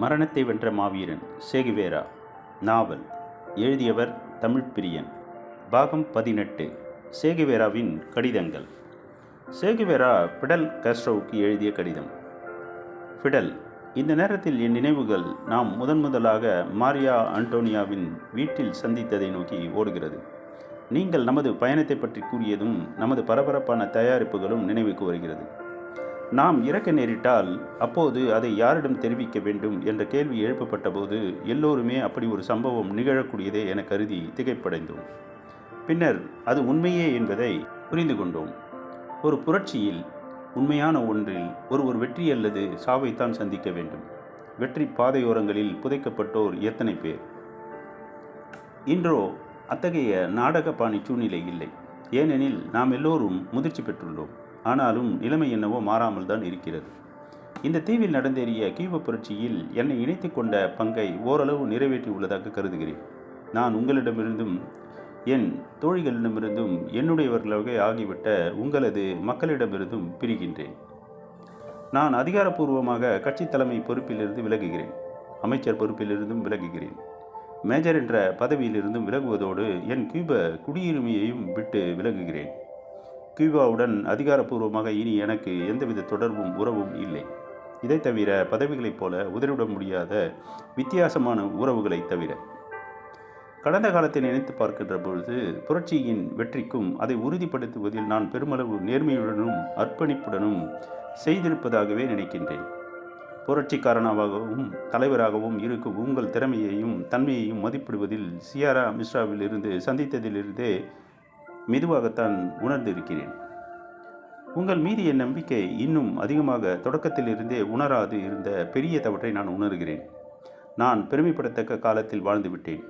மரணத்தை வென்ற மாவீரன் சேகுவேரா நாவல் எழுதியவர் தமிழ் பிரியன் பாகம் பதினெட்டு சேகுவேராவின் கடிதங்கள். சேகுவேரா பிடல் கஸ்ட்ரோவுக்கு எழுதிய கடிதம். ஃபிடல் இந்த நேரத்தில் என் நினைவுகள் நாம் முதன் முதலாக மாரியா அன்டோனியாவின் வீட்டில் சந்தித்ததை நோக்கி ஓடுகிறது. நீங்கள் நமது பயணத்தை பற்றி கூறியதும் நமது பரபரப்பான தயாரிப்புகளும் நினைவுக்கு வருகிறது. நாம் இறக்க நேரிட்டால் அப்போது அதை யாரிடம் தெரிவிக்க வேண்டும் என்ற கேள்வி எழுப்பப்பட்ட போது எல்லோருமே அப்படி ஒரு சம்பவம் நிகழக்கூடியதே என கருதி திகைப்படைந்தோம். பின்னர் அது உண்மையே என்பதை புரிந்து கொண்டோம். ஒரு புரட்சியில் உண்மையான ஒன்றில் ஒருவர் வெற்றி அல்லது சாவைத்தான் சந்திக்க வேண்டும். வெற்றி பாதையோரங்களில் புதைக்கப்பட்டோர் எத்தனை பேர்? இன்றோ அத்தகைய நாடக பாணி சூழ்நிலை இல்லை. ஏனெனில் நாம் எல்லோரும் முதிர்ச்சி பெற்றுள்ளோம். ஆனாலும் நிலைமை என்னவோ மாறாமல் தான் இருக்கிறது. இந்த தீவில் நடந்தேறிய கியூப புரட்சியில் என்னை இணைத்து கொண்ட பங்கை ஓரளவு நிறைவேற்றி உள்ளதாக கருதுகிறேன். நான் உங்களிடமிருந்தும் என் தோழிகளிடமிருந்தும் என்னுடையவர்களாக ஆகிவிட்ட உங்களது மக்களிடமிருந்தும் பிரிகின்றேன். நான் அதிகாரப்பூர்வமாக கட்சி தலைமை பொறுப்பிலிருந்து விலகுகிறேன். அமைச்சர் பொறுப்பிலிருந்தும் விலகுகிறேன். மேஜர் என்ற பதவியிலிருந்தும் விலகுவதோடு என் கியூப குடியுரிமையையும் விட்டு விலகுகிறேன். கியூபாவுடன் அதிகாரப்பூர்வமாக இனி எனக்கு எந்தவித தொடர்பும் உறவும் இல்லை. இதை தவிர பதவிகளைப் போல உதறிவிட முடியாத வித்தியாசமான உறவுகளை தவிர. கடந்த காலத்தை நினைத்து பார்க்கின்ற பொழுது புரட்சியின் வெற்றிக்கும் அதை உறுதிப்படுத்துவதில் நான் பெருமளவு நேர்மையுடனும் அர்ப்பணிப்புடனும் செய்திருப்பதாகவே நினைக்கின்றேன். புரட்சிக்காரனாகவும் தலைவராகவும் இருக்கும் உங்கள் திறமையையும் தன்மையையும் மதிப்பிடுவதில் சியாரா மிஸ்ராவில் இருந்து சந்தித்ததிலிருந்தே மெதுவாகத்தான் உணர்ந்திருக்கிறேன். உங்கள் மீது என் நம்பிக்கை இன்னும் அதிகமாக தொடக்கத்திலிருந்தே உணராது இருந்த பெரிய தவற்றை நான் உணர்கிறேன். நான் பெருமைப்படத்தக்க காலத்தில் வாழ்ந்துவிட்டேன்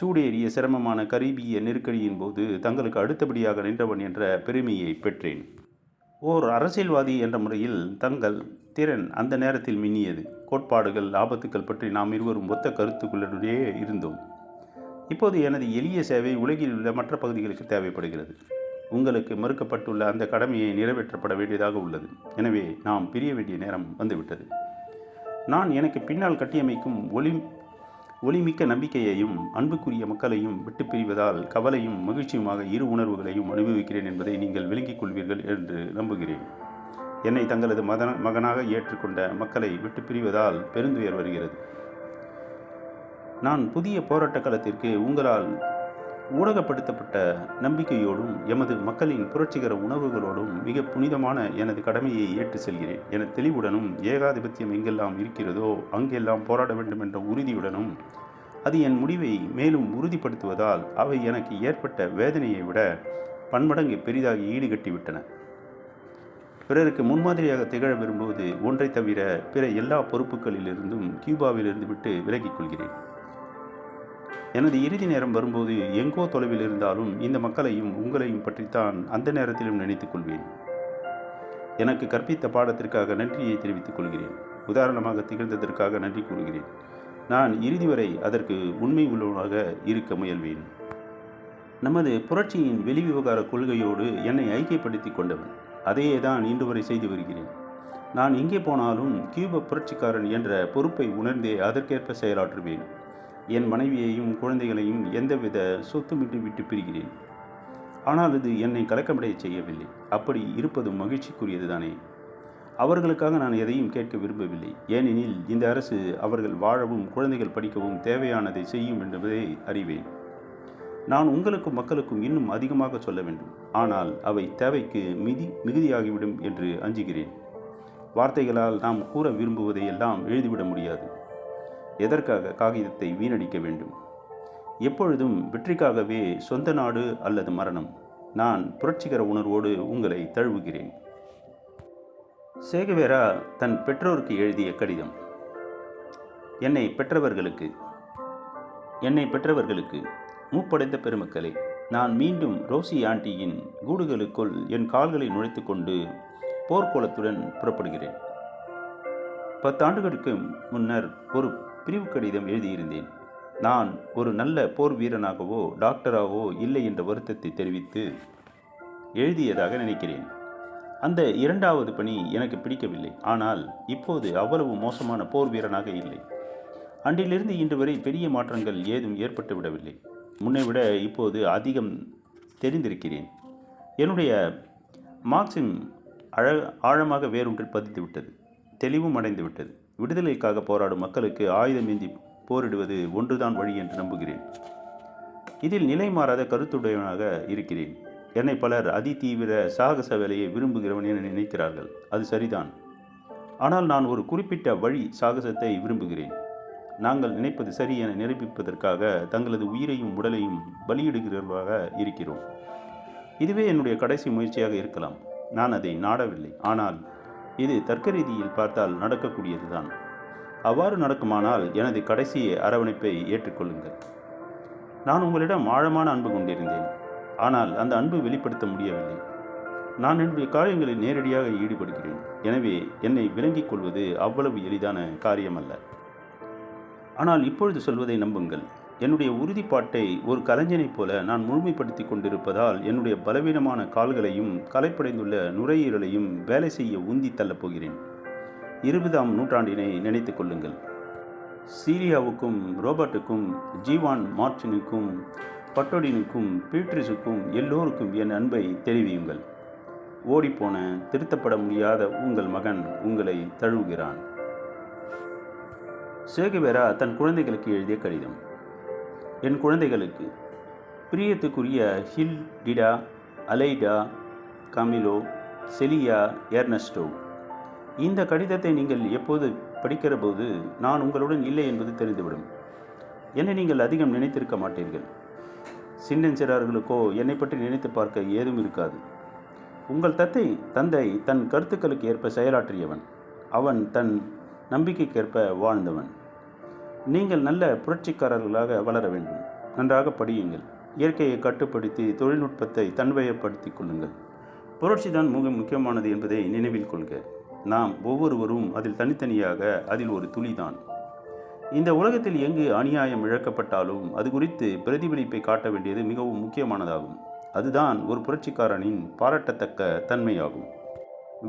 சூடேறிய சிரமமான கரீபிய நெருக்கடியின் போது தங்களுக்கு அடுத்தபடியாக நின்றவன் என்ற பெருமையை பெற்றேன். ஓர் அரசியல்வாதி என்ற முறையில் தங்கள் திறன் அந்த நேரத்தில் மின்னியது. கோட்பாடுகள் ஆபத்துக்கள் பற்றி நாம் இருவரும் ஒத்த கருத்துக்களுடனே இருந்தோம். இப்போது எனது எளிய சேவை உலகில் உள்ள மற்ற பகுதிகளுக்கு தேவைப்படுகிறது. உங்களுக்கு மறுக்கப்பட்டுள்ள அந்த கடமையை நிறைவேற்றப்பட வேண்டியதாக உள்ளது. எனவே நாம் பிரிய வேண்டிய நேரம் வந்துவிட்டது. நான் எனக்கு பின்னால் கட்டியமைக்கும் ஒளி ஒளிமிக்க நம்பிக்கையையும் அன்புக்குரிய மக்களையும் விட்டு பிரிவதால் கவலையும் மகிழ்ச்சியுமாக இரு உணர்வுகளையும் அனுபவிக்கிறேன் என்பதை நீங்கள் விளங்கிக் கொள்வீர்கள் என்று நம்புகிறேன். என்னை தங்களது மதன மகனாக ஏற்றுக்கொண்ட மக்களை விட்டு பிரிவதால் பெருந்துயர் வருகிறது. நான் புதிய போராட்ட களத்திற்கு உங்களால் ஊடகப்படுத்தப்பட்ட நம்பிக்கையோடும் எமது மக்களின் புரட்சிகர உணர்வுகளோடும் மிக புனிதமான எனது கடமையை ஏற்று செல்கிறேன். என தெளிவுடனும் ஏகாதிபத்தியம் எங்கெல்லாம் இருக்கிறதோ அங்கெல்லாம் போராட வேண்டும் என்ற உறுதியுடனும் அது என் முடிவை மேலும் உறுதிப்படுத்துவதால் அவை எனக்கு ஏற்பட்ட வேதனையை விட பன்மடங்கு பெரிதாக ஈடுகட்டிவிட்டன. பிறருக்கு முன்மாதிரியாக திகழ விரும்புவது ஒன்றை தவிர பிற எல்லா பொறுப்புகளிலிருந்தும் கியூபாவிலிருந்து விட்டு விலகிக் கொள்கிறேன். எனது இறுதி நேரம் வரும்போது எங்கோ தொலைவில் இருந்தாலும் இந்த மக்களையும் உங்களையும் பற்றித்தான் அந்த நேரத்திலும் நினைத்துக் கொள்வேன். எனக்கு கற்பித்த பாடத்திற்காக நன்றியை தெரிவித்துக் கொள்கிறேன். உதாரணமாக திகழ்ந்ததற்காக நன்றி கூறுகிறேன். நான் இறுதி வரை அதற்கு உண்மை உள்ளவனாக இருக்க முயல்வேன். நமது புரட்சியின் வெளி விவகார கொள்கையோடு என்னை ஐக்கியப்படுத்தி கொண்டவன். அதையே தான் இன்று வரை செய்து வருகிறேன். நான் எங்கே போனாலும் கியூப புரட்சிக்காரன் என்ற பொறுப்பை உணர்ந்தே அதற்கேற்ப செயலாற்றுவேன். என் மனைவியையும் குழந்தைகளையும் எந்தவித சொத்துமிட்டு விட்டு பிரிகிறேன். ஆனால் இது என்னை கலக்கமடைய செய்யவில்லை. அப்படி இருப்பது மகிழ்ச்சிக்குரியதுதானே. அவர்களுக்காக நான் எதையும் கேட்க விரும்பவில்லை. ஏனெனில் இந்த அரசு அவர்கள் வாழவும் குழந்தைகள் படிக்கவும் தேவையானதை செய்யும் என்பதை அறிவேன். நான் உங்களுக்கும் மக்களுக்கும் இன்னும் அதிகமாக சொல்ல வேண்டும். ஆனால் அவை தேவைக்கு மிதி மிகுதியாகிவிடும் என்று அஞ்சுகிறேன். வார்த்தைகளால் நாம் கூற விரும்புவதை எல்லாம் எழுதிவிட முடியாது. எதற்காக காகிதத்தை வீணடிக்க வேண்டும்? எப்பொழுதும் வெற்றிக்காகவே சொந்த நாடு அல்லது மரணம். நான் புரட்சிகர உணர்வோடு உங்களை தழுவுகிறேன். சேகவேரா தன் பெற்றோருக்கு எழுதிய கடிதம். என்னை பெற்றவர்களுக்கு என்னை பெற்றவர்களுக்கு மூப்படைந்த பெருமக்களே நான் மீண்டும் ரோசி ஆண்டியின் கூடுகளுக்குள் என் கால்களை நுழைத்து கொண்டு போர்க்கோலத்துடன் புறப்படுகிறேன். பத்தாண்டுகளுக்கு முன்னர் ஒரு பிரிவு கடிதம் எழுதியிருந்தேன். நான் ஒரு நல்ல போர் வீரனாகவோ டாக்டராகவோ இல்லை என்ற வருத்தத்தை தெரிவித்து எழுதியதாக நினைக்கிறேன். அந்த இரண்டாவது பணி எனக்கு பிடிக்கவில்லை. ஆனால் இப்போது அவ்வளவு மோசமான போர் வீரனாக இல்லை. அன்றிலிருந்து இன்று வரை பெரிய மாற்றங்கள் ஏதும் ஏற்பட்டு விடவில்லை. முன்னை விட இப்போது அதிகம் தெரிந்திருக்கிறேன். என்னுடைய மார்க்சிம் அழ ஆழமாக வேறொன்றில் பதித்துவிட்டது. தெளிவும் அடைந்து விட்டது விடுதலைக்காக போராடும் மக்களுக்கு ஆயுதம் ஏந்தி போரிடுவது ஒன்றுதான் வழி என்று நம்புகிறேன். இதில் நிலை மாறாத கருத்துடையவனாக இருக்கிறேன். என்னை பலர் அதிதீவிர சாகச வேலையை விரும்புகிறவன் என நினைக்கிறார்கள். அது சரிதான். ஆனால் நான் ஒரு குறிப்பிட்ட வழி சாகசத்தை விரும்புகிறேன். நாங்கள் நினைப்பது சரி என நிரூபிப்பதற்காக தங்களது உயிரையும் உடலையும் பலியிடுகிறவர்களாக இருக்கிறோம். இதுவே என்னுடைய கடைசி முயற்சியாக இருக்கலாம். நான் அதை நாடவில்லை. ஆனால் இது தர்க்க ரீதியில் பார்த்தால் நடக்கக்கூடியதுதான். அவ்வாறு நடக்குமானால் எனது கடைசி அரவணைப்பை ஏற்றுக்கொள்ளுங்கள். நான் உங்களிடம் ஆழமான அன்பு கொண்டிருந்தேன். ஆனால் அந்த அன்பு வெளிப்படுத்த முடியவில்லை. நான் என்னுடைய காரியங்களில் நேரடியாக ஈடுபடுகிறேன். எனவே என்னை விளங்கிக் கொள்வது அவ்வளவு எளிதான காரியமல்ல. ஆனால் இப்பொழுது சொல்வதை நம்புங்கள். என்னுடைய உறுதிப்பாட்டை ஒரு கலைஞனைப் போல நான் முழுமைப்படுத்தி கொண்டிருப்பதால் என்னுடைய பலவீனமான கால்களையும் கலைப்படைந்துள்ள நுரையீரலையும் வேலை செய்ய உந்தி தள்ளப் போகிறேன். இருபதாம் நூற்றாண்டினை நினைத்துக் கொள்ளுங்கள். சீரியாவுக்கும் ரோபர்ட்டுக்கும் ஜீவான் மார்டினுக்கும் பட்டோடினுக்கும் பீட்ரிஸுக்கும் எல்லோருக்கும் என் அன்பை தெரிவியுங்கள். ஓடிப்போன திருத்தப்பட முடியாத உங்கள் மகன் உங்களை தழுவுகிறான். சேகுவேரா தன் குழந்தைகளுக்கு எழுதிய கடிதம். என் குழந்தைகளுக்கு. பிரியத்துக்குரிய Hildita Aleida Camilo Celia Ernesto இந்த கடிதத்தை நீங்கள் எப்போது படிக்கிற போது நான் உங்களுடன் இல்லை என்பது தெரிந்துவிடும். என்னை நீங்கள் அதிகம் நினைத்திருக்க மாட்டீர்கள். சின்னஞ்சிறார்களுக்கோ என்னை பற்றி நினைத்து பார்க்க ஏதும் இருக்காது. உங்கள் தத்தை தந்தை தன் கருத்துக்களுக்கு ஏற்ப செயலாற்றியவன். அவன் தன் நம்பிக்கைக்கேற்ப வாழ்ந்தவன். நீங்கள் நல்ல புரட்சிக்காரர்களாக வளர வேண்டும். நன்றாக படியுங்கள். இயற்கையை கட்டுப்படுத்தி தொழில்நுட்பத்தை தன்வயப்படுத்தி கொள்ளுங்கள். புரட்சி தான் மிக முக்கியமானது என்பதை நினைவில் கொள்க. நாம் ஒவ்வொருவரும் அதில் தனித்தனியாக அதில் ஒரு துளிதான். இந்த உலகத்தில் எங்கு அநியாயம் இழக்கப்பட்டாலும் அது குறித்து பிரதிபலிப்பை காட்ட வேண்டியது மிகவும் முக்கியமானதாகும். அதுதான் ஒரு புரட்சிக்காரனின் பாராட்டத்தக்க தன்மையாகும்.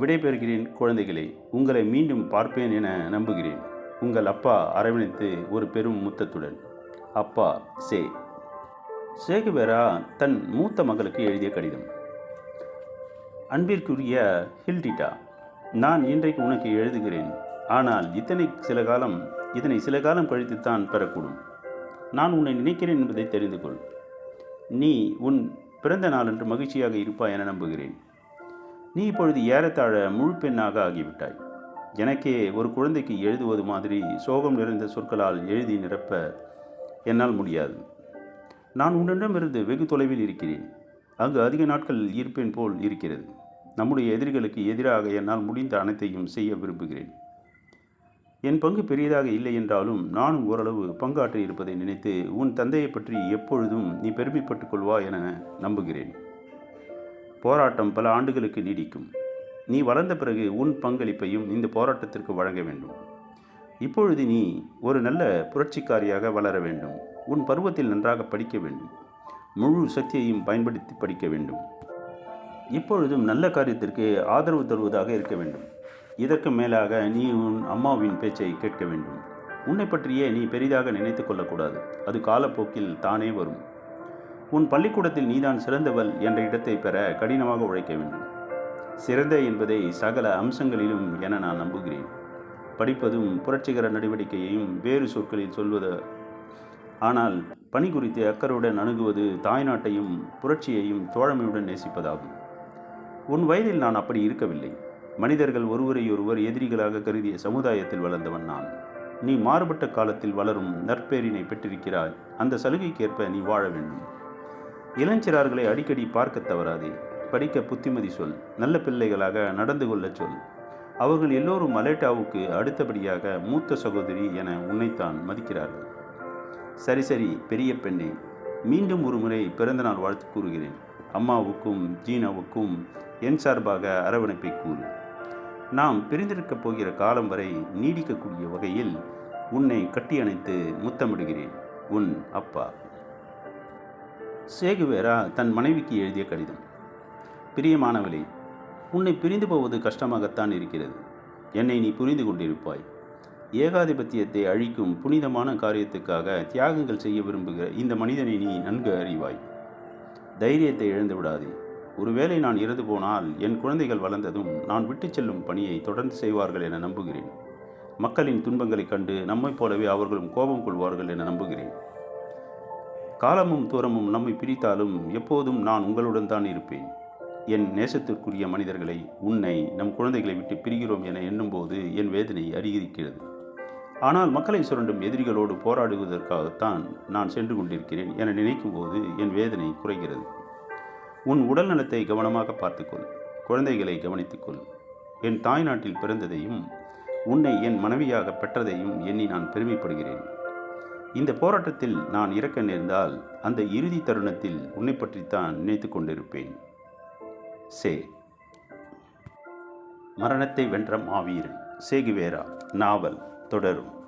விடைபெறுகிறேன் குழந்தைகளே. உங்களை மீண்டும் பார்ப்பேன் என நம்புகிறேன். உங்கள் அப்பா அரவணைத்து ஒரு பெரும் முத்தத்துடன். அப்பா சே. சேகுவேரா தன் மூத்த மகளுக்கு எழுதிய கடிதம். அன்பிற்குரிய ஹில்டிட்டா நான் இன்றைக்கு உனக்கு எழுதுகிறேன். ஆனால் இத்தனை சில காலம் இதனை சில காலம் கழித்துத்தான் பெறக்கூடும். நான் உன்னை நினைக்கிறேன் என்பதை தெரிந்து கொள். நீ உன் பிறந்த நாளன்று மகிழ்ச்சியாக இருப்பாய் என நம்புகிறேன். நீ இப்பொழுது ஏறத்தாழ முழு பெண்ணாக ஆகிவிட்டாய். எனக்கே ஒரு குழந்தைக்கு எழுதுவது மாதிரி சோகம் நிறைந்த சொற்களால் எழுதி நிரப்ப என்னால் முடியாது. நான் உன்னிடமிருந்து வெகு தொலைவில் இருக்கிறேன். அங்கு அதிக நாட்கள் இருப்பேன் போல் இருக்கிறது. நம்முடைய எதிரிகளுக்கு எதிராக என்னால் முடிந்த அனைத்தையும் செய்ய விரும்புகிறேன். என் பங்கு பெரியதாக இல்லை என்றாலும் நானும் ஓரளவு பங்காற்றி இருப்பதை நினைத்து உன் தந்தையை பற்றி எப்பொழுதும் நீ பெருமைப்பட்டுக் கொள்வா என நம்புகிறேன். போராட்டம் பல ஆண்டுகளுக்கு நீடிக்கும். நீ வளர்ந்த பிறகு உன் பங்களிப்பையும் இந்த போராட்டத்திற்கு வழங்க வேண்டும். இப்பொழுது நீ ஒரு நல்ல புரட்சிக்காரியாக வளர வேண்டும். உன் பருவத்தில் நன்றாக படிக்க வேண்டும். முழு சக்தியையும் பயன்படுத்தி படிக்க வேண்டும். இப்பொழுதும் நல்ல காரியத்திற்கு ஆதரவு தருவதாக இருக்க வேண்டும். இதற்கு மேலாக நீ உன் அம்மாவின் பேச்சை கேட்க வேண்டும். உன்னை பற்றியே நீ பெரிதாக நினைத்து கொள்ளக்கூடாது. அது காலப்போக்கில் தானே வரும். உன் பள்ளிக்கூடத்தில் நீதான் சிறந்தவள் என்ற இடத்தை பெற கடினமாக உழைக்க வேண்டும். சிறந்த என்பதை சகல அம்சங்களிலும் என நான் நம்புகிறேன். படிப்பதும் புரட்சிகர நடவடிக்கையையும் வேறு சொற்களில் சொல்வது. ஆனால் பணி குறித்து அக்கறையுடன் அணுகுவது தாய்நாட்டையும் புரட்சியையும் தோழமையுடன் நேசிப்பதாகும். உன் வயதில் நான் அப்படி இருக்கவில்லை. மனிதர்கள் ஒருவரையொருவர் எதிரிகளாக கருதிய சமுதாயத்தில் வளர்ந்தவன் நான். நீ மாறுபட்ட காலத்தில் வளரும் நற்பேரினை பெற்றிருக்கிறாய். அந்த சலுகைக்கேற்ப நீ வாழ வேண்டும். இளஞ்சிறார்களை அடிக்கடி பார்க்க தவறாதே. படிக்க புத்திமதி சொல் நல்ல பிள்ளைகளாக நடந்து கொள்ள சொல். அவர்கள் எல்லோரும் மலேட்டாவுக்கு அடுத்தபடியாக மூத்த சகோதரி என உன்னைத்தான் மதிக்கிறார்கள். சரி சரி பெரிய பெண்ணே மீண்டும் ஒரு முறை பிறந்தநாள் வாழ்த்து கூறுகிறேன். அம்மாவுக்கும் ஜீனாவுக்கும் என் சார்பாக அரவணைப்பை கூறு. நாம் பிரிந்திருக்கப் போகிற காலம் வரை நீடிக்கக்கூடிய வகையில் உன்னை கட்டியணைத்து முத்தமிடுகிறேன் உன் அப்பா. சேகுவேரா தன் மனைவிக்கு எழுதிய கடிதம். பிரியமானவளே உன்னை பிரிந்து போவது கஷ்டமாகத்தான் இருக்கிறது. என்னை நீ புரிந்து கொண்டிருப்பாய். ஏகாதிபத்தியத்தை அழிக்கும் புனிதமான காரியத்துக்காக தியாகங்கள் செய்ய விரும்புகிற இந்த மனிதனை நீ நன்கு அறிவாய். தைரியத்தை இழந்து விடாதே. ஒருவேளை நான் இறந்து போனால் என் குழந்தைகள் வளர்ந்ததும் நான் விட்டுச் செல்லும் பணியை தொடர்ந்து செய்வார்கள் என நம்புகிறேன். மக்களின் துன்பங்களைக் கண்டு நம்மைப் போலவே அவர்களும் கோபம் கொள்வார்கள் என நம்புகிறேன். காலமும் தூரமும் நம்மை பிரித்தாலும் எப்போதும் நான் உங்களுடன் தான் இருப்பேன். என் நேசத்திற்குரிய மனிதர்களை உன்னை நம் குழந்தைகளை விட்டு பிரிகிறோம் என எண்ணும்போது என் வேதனை அதிகரிக்கிறது ஆனால் மக்களை சுரண்டும் எதிரிகளோடு போராடுவதற்காகத்தான் நான் சென்று கொண்டிருக்கிறேன் என நினைக்கும்போது என் வேதனை குறைகிறது. உன் உடல் நலத்தை கவனமாக பார்த்துக்கொள். குழந்தைகளை கவனித்துக்கொள் என் தாய் நாட்டில் பிறந்ததையும் உன்னை என் மனைவியாக பெற்றதையும் எண்ணி நான் பெருமைப்படுகிறேன். இந்த போராட்டத்தில் நான் இறக்க நேர்ந்தால் அந்த இறுதி தருணத்தில் உன்னை பற்றித்தான் நினைத்து கொண்டிருப்பேன். சே. மரணத்தை வென்ற மாவீரன். சேகுவேரா. நாவல். தொடரும்.